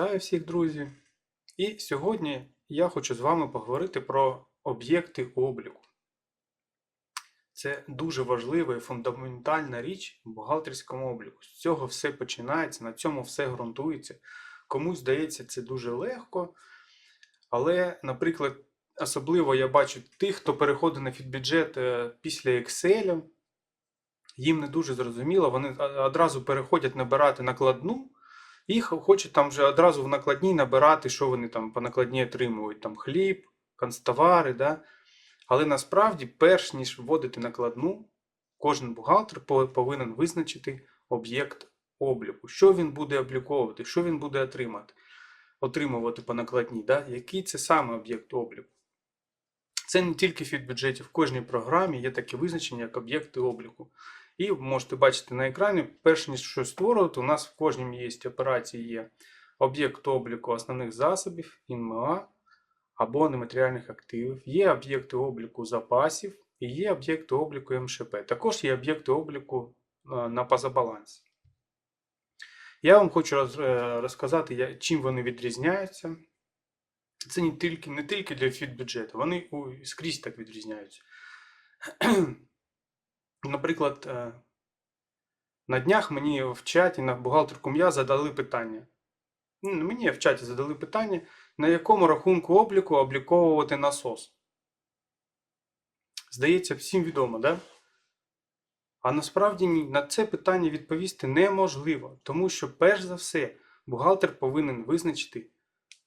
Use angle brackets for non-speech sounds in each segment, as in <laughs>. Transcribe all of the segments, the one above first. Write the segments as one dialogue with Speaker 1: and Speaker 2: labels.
Speaker 1: Вітаю всіх, друзі! І сьогодні я хочу з вами поговорити про об'єкти обліку. Це дуже важлива і фундаментальна річ в бухгалтерському обліку. З цього все починається, на цьому все ґрунтується. Комусь здається, це дуже легко. Але, наприклад, особливо я бачу тих, хто переходить на фідбюджет е, після Excel, їм не дуже зрозуміло, вони одразу переходять набирати накладну. І хочуть там вже одразу в накладній набирати, що вони там по накладній отримують, там хліб, канцтовари. Да? Але насправді, перш ніж вводити накладну, кожен бухгалтер повинен визначити об'єкт обліку, що він буде обліковувати, що він буде отримати, отримувати по накладній, да? який це саме об'єкт обліку. Це не тільки в бюджеті, в кожній програмі є таке визначення, як об'єкти обліку. І можете бачити на екрані, перш ніж щось створювати, у нас в кожній є операції є об'єкт обліку основних засобів, ІНМА або нематеріальних активів, є об'єкти обліку запасів і є об'єкти обліку МШП. Також є об'єкти обліку е, на позабалансі. Я вам хочу е, розказати, чим вони відрізняються. Це не тільки, не тільки для фідбюджету, вони скрізь так відрізняються. Наприклад, е, на днях мені в чаті на бухгалтерком я задали питання. Мені в чаті задали питання, на якому рахунку обліку обліковувати насос. Здається, всім відомо, да? А насправді на це питання відповісти неможливо, тому що, перш за все, бухгалтер повинен визначити,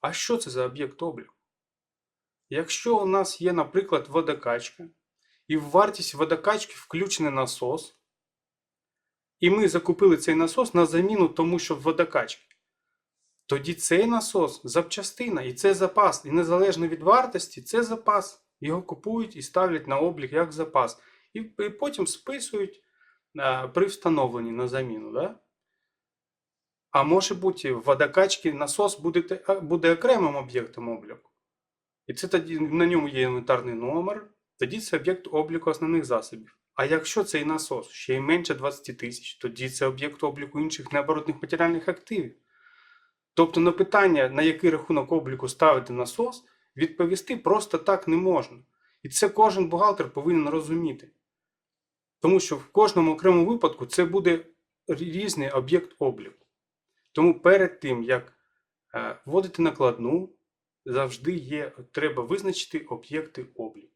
Speaker 1: а що це за об'єкт обліку. Якщо у нас є, наприклад, водокачка, і в вартість водокачки включений насос, і ми закупили цей насос на заміну тому, що в водокачки, тоді цей насос запчастина, і це запас. І незалежно від вартості, це запас. Його купують і ставлять на облік як запас. І, і потім списують а, при встановленні на заміну. Да? А може бути, в водокачці насос буде, буде окремим об'єктом обліку. І це тоді на ньому є інвентарний номер, тоді це об'єкт обліку основних засобів. А якщо цей насос ще й менше 20 тисяч, тоді це об'єкт обліку інших необоротних матеріальних активів. Тобто на питання, на який рахунок обліку ставити насос, відповісти просто так не можна. І це кожен бухгалтер повинен розуміти. Тому що в кожному окремому випадку це буде різний об'єкт обліку. Тому перед тим, як е, вводити накладну, завжди є, треба визначити об'єкти обліку.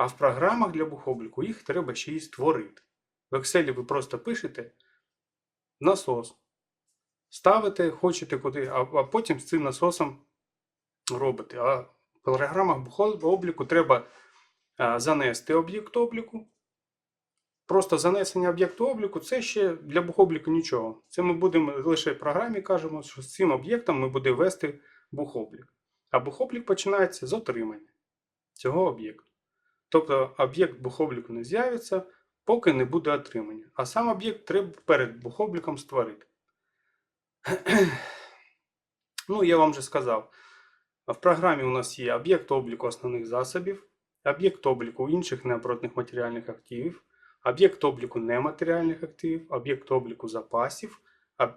Speaker 1: А в програмах для бухобліку їх треба ще й створити. В Excel ви просто пишете насос. Ставите, хочете куди, а, а потім з цим насосом робите. А в програмах бухгол- обліку треба а, занести об'єкт обліку. Просто занесення об'єкту обліку це ще для бухобліку нічого. Це ми будемо лише в програмі кажемо, що з цим об'єктом ми будемо вести бухоблік. А бухоблік починається з отримання цього об'єкту. Тобто об'єкт бухобліку не з'явиться, поки не буде отримання. А сам об'єкт треба перед бухобліком створити. Ну, я вам вже сказав. В програмі у нас є об'єкт обліку основних засобів, об'єкт обліку інших необоротних матеріальних активів, об'єкт обліку нематеріальних активів, об'єкт обліку запасів.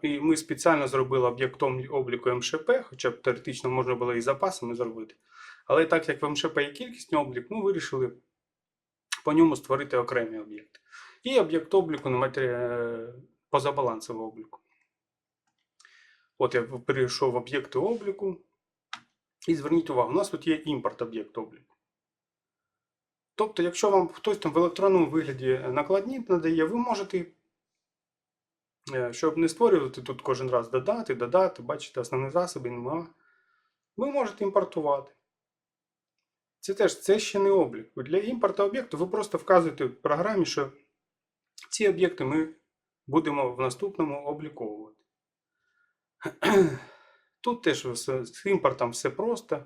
Speaker 1: Ми спеціально зробили об'єкт обліку МШП, хоча б теоретично можна було і запасами зробити. Але так як в МШП є кількісний облік, ми вирішили по ньому створити окремі об'єкти. І об'єкт обліку на матері... е, позабалансового обліку. От я перейшов в об'єкти обліку. І зверніть увагу, у нас тут є імпорт об'єкт обліку. Тобто, якщо вам хтось там в електронному вигляді накладні надає, ви можете, е, щоб не створювати тут кожен раз додати, додати, бачите, основні засоби нема. Ви можете імпортувати. Це теж це ще не облік. Для імпорту об'єкту ви просто вказуєте в програмі, що ці об'єкти ми будемо в наступному обліковувати. <clears throat> Тут теж з імпортом все просто.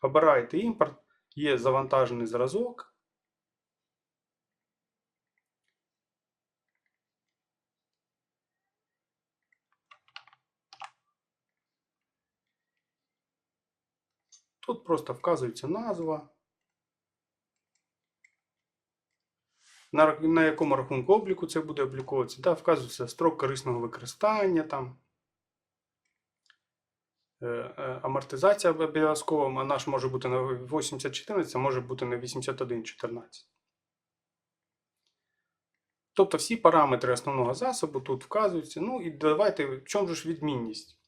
Speaker 1: Обираєте імпорт, є завантажений зразок. Тут просто вказується назва. На, якому рахунку обліку це буде обліковуватися, да, вказується строк корисного використання там. е, е, амортизація обов'язково, вона ж може бути на 8014, а може бути на 8114. Тобто всі параметри основного засобу тут вказуються. Ну і давайте, в чому ж відмінність?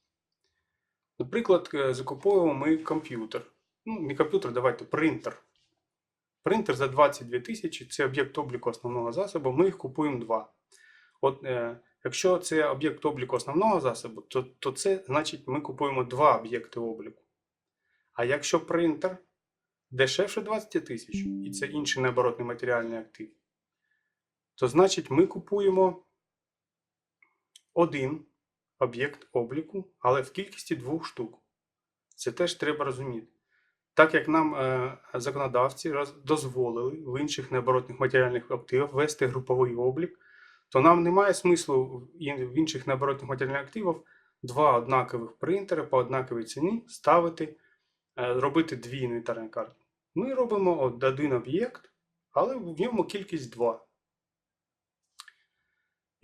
Speaker 1: Наприклад, е, закуповуємо ми комп'ютер. Ну, не комп'ютер, давайте принтер. Принтер за 22 тисячі це об'єкт обліку основного засобу, ми їх купуємо два. От, е, якщо це об'єкт обліку основного засобу, то, то це значить ми купуємо два об'єкти обліку. А якщо принтер дешевше 20 тисяч, і це інший необоротний матеріальний актив, то значить ми купуємо один об'єкт обліку, але в кількості двох штук. Це теж треба розуміти. Так як нам е, законодавці дозволили в інших необоротних матеріальних активах ввести груповий облік, то нам немає смислу в інших необоротних матеріальних активах два однакових принтери по однаковій ціні ставити, е, робити дві інвентарні карти. Ми робимо один об'єкт, але в ньому кількість 2.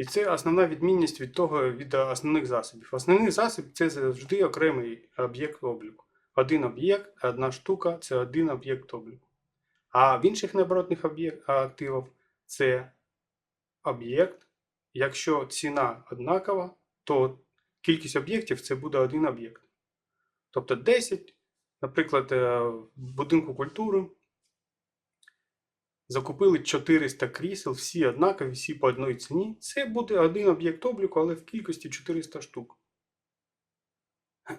Speaker 1: І це основна відмінність від того від е, основних засобів. Основний засіб це завжди окремий об'єкт обліку. Один об'єкт, одна штука це один об'єкт обліку. А в інших необоротних об'єк- активах це об'єкт. Якщо ціна однакова, то кількість об'єктів це буде один об'єкт. Тобто 10, наприклад, е, в будинку культури закупили 400 крісел, всі однакові, всі по одній ціні. Це буде один об'єкт обліку, але в кількості 400 штук.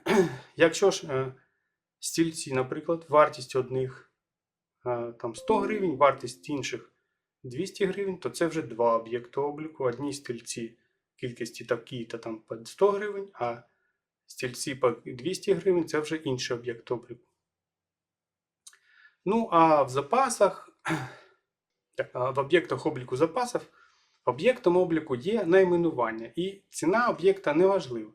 Speaker 1: <clears throat> Якщо ж е, стільці, наприклад, вартість одних е, там 100 гривень, вартість інших 200 гривень, то це вже два об'єкти обліку. Одні стільці кількості такі-то там по 100 гривень, а стільці по 200 гривень це вже інший об'єкт обліку. Ну, а в запасах, в об'єктах обліку запасів, об'єктом обліку є найменування, і ціна об'єкта не важлива.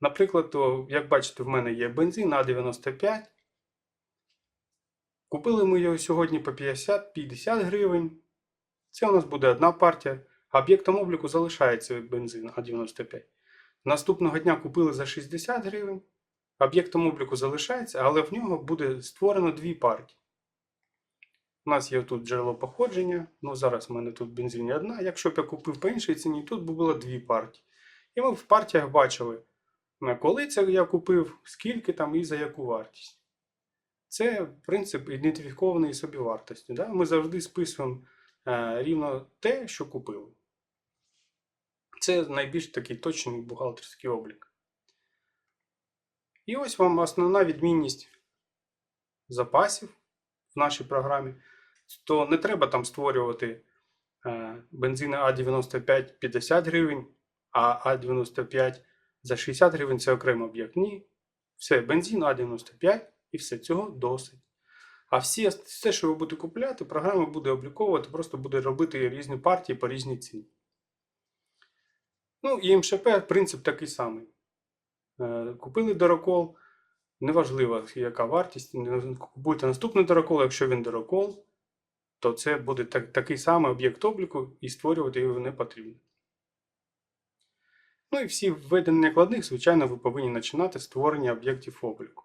Speaker 1: Наприклад, як бачите, в мене є бензин А95. Купили ми його сьогодні по 50-50 гривень. Це у нас буде одна партія. Об'єктом обліку залишається бензин А95. Наступного дня купили за 60 гривень. Об'єктом обліку залишається, але в нього буде створено дві партії. У нас є тут джерело походження. Ну, зараз в мене тут бензині одна. Якщо б я купив по іншій ціні, тут би було дві партії. І ми в партіях бачили, коли це я купив, скільки там і за яку вартість. Це принцип ідентифікованої собівартості. Да? Ми завжди списуємо е, рівно те, що купили. Це найбільш такий точний бухгалтерський облік. І ось вам основна відмінність запасів в нашій програмі. То не треба там створювати бензини А95 50 гривень, а А95 за 60 гривень це окремий об'єкт. Ні. Все, бензин А95 і все, цього досить. А всі, все, що ви будете купляти, програма буде обліковувати, просто буде робити різні партії по різній ціні. Ну і МШП принцип такий самий. Е, Купили дорокол, неважливо, яка вартість. Купуйте наступний дорокол, якщо він дорокол, то це буде так, такий самий об'єкт обліку і створювати його не потрібно. Ну і всі введені накладних, звичайно, ви повинні починати створення об'єктів обліку.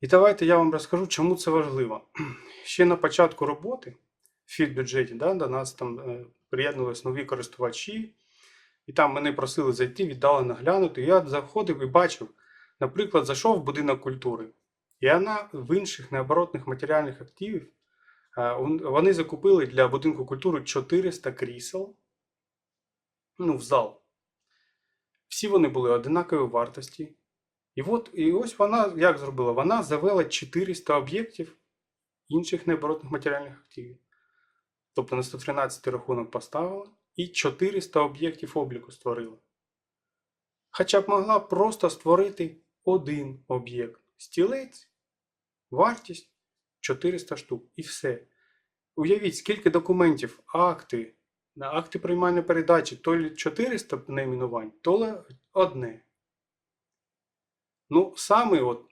Speaker 1: І давайте я вам розкажу, чому це важливо. <clears throat> Ще на початку роботи в фідбюджеті да, до нас там е, приєднувалися нові користувачі, і там мене просили зайти, віддалено глянути. Я заходив і бачив, наприклад, зайшов в будинок культури, і вона в інших необоротних матеріальних активів вони закупили для будинку культури 400 крісел ну, в зал. Всі вони були одинакової вартості. І от і ось вона як зробила? Вона завела 400 об'єктів інших необоротних матеріальних активів. Тобто на 113 рахунок поставила і 400 об'єктів обліку створила. Хоча б могла просто створити один об'єкт. Стілець, вартість 400 штук і все. Уявіть, скільки документів, акти, акти приймання передачі, то 400 найменувань, то одне. Ну, саме от,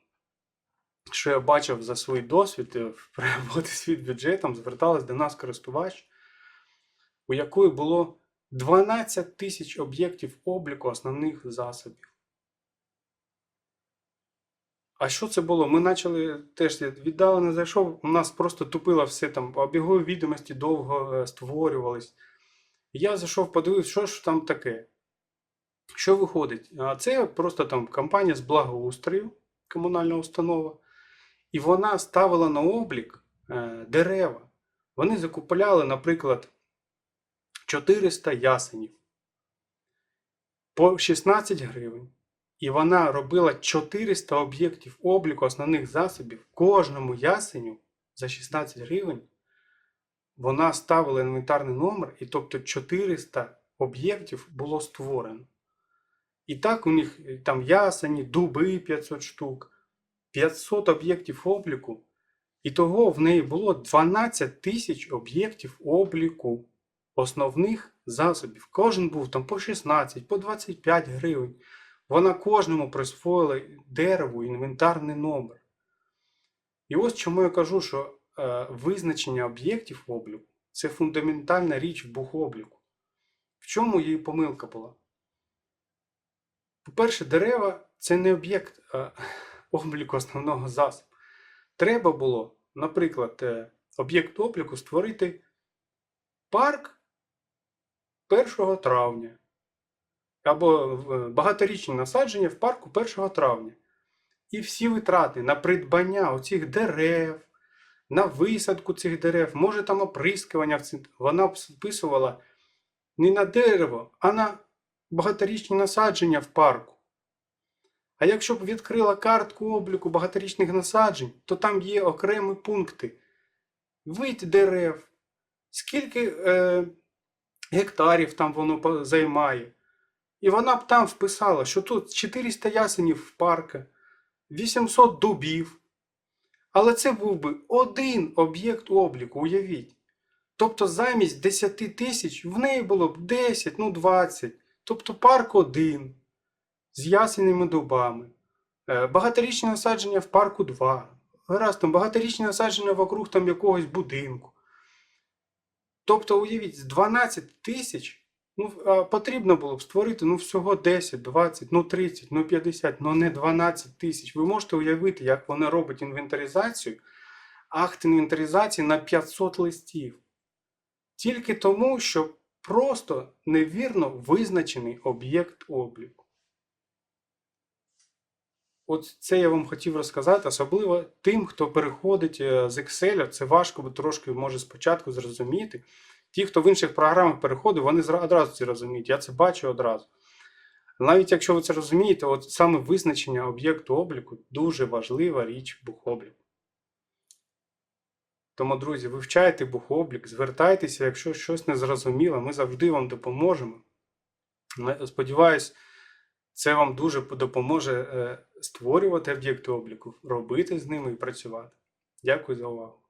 Speaker 1: що я бачив за свій досвід е, в <laughs> роботі з бюджетом, зверталась до нас користувач, у якої було 12 тисяч об'єктів обліку основних засобів. А що це було? Ми почали теж віддалено зайшов, у нас просто тупило все там, обігові відомості довго е, створювались. Я зайшов, подивився, що ж там таке. Що виходить? А Це просто там компанія з благоустрою, комунальна установа, і вона ставила на облік е, дерева. Вони закупляли, наприклад, 400 ясенів по 16 гривень. І вона робила 400 об'єктів обліку основних засобів кожному ясеню за 16 гривень. Вона ставила інвентарний номер, і тобто 400 об'єктів було створено. І так у них е, там ясені, дуби 500 штук, 500 об'єктів обліку. І того в неї було 12 тисяч об'єктів обліку основних засобів. Кожен був там по 16, по 25 гривень. Вона кожному присвоїла дереву інвентарний номер. І ось чому я кажу, що е, визначення об'єктів обліку це фундаментальна річ в бухобліку. В чому її помилка була? По-перше, дерева це не об'єкт е, <laughs> обліку основного засобу. Треба було, наприклад, е, об'єкт обліку створити парк 1 травня або е, багаторічні насадження в парку 1 травня. І всі витрати на придбання оцих дерев, на висадку цих дерев, може там оприскування, вона б списувала не на дерево, а на багаторічні насадження в парку. А якщо б відкрила картку обліку багаторічних насаджень, то там є окремі пункти. Вид дерев, скільки е, гектарів там воно займає. І вона б там вписала, що тут 400 ясенів в парку, 800 дубів. Але це був би один об'єкт обліку, уявіть. Тобто замість 10 тисяч в неї було б 10, ну 20. Тобто парк один з ясеними дубами. Е, Багаторічні насадження в парку 2. Гаразд, там багаторічні насадження вокруг там якогось будинку. Тобто, уявіть, з 12 тисяч ну, потрібно було б створити ну, всього 10, 20, ну 30, ну 50, ну не 12 тисяч. Ви можете уявити, як вона робить інвентаризацію, акт інвентаризації на 500 листів. Тільки тому, що просто невірно визначений об'єкт обліку. От це я вам хотів розказати, особливо тим, хто переходить е, з Excel, це важко бо трошки може спочатку зрозуміти. Ті, хто в інших програмах переходить, вони одразу це розуміють. Я це бачу одразу. Навіть якщо ви це розумієте, от саме визначення об'єкту обліку дуже важлива річ бухобліку. Тому, друзі, вивчайте бухоблік, звертайтеся, якщо щось не зрозуміло, ми завжди вам допоможемо. Сподіваюсь, це вам дуже допоможе е, створювати об'єкти обліку, робити з ними і працювати. Дякую за увагу.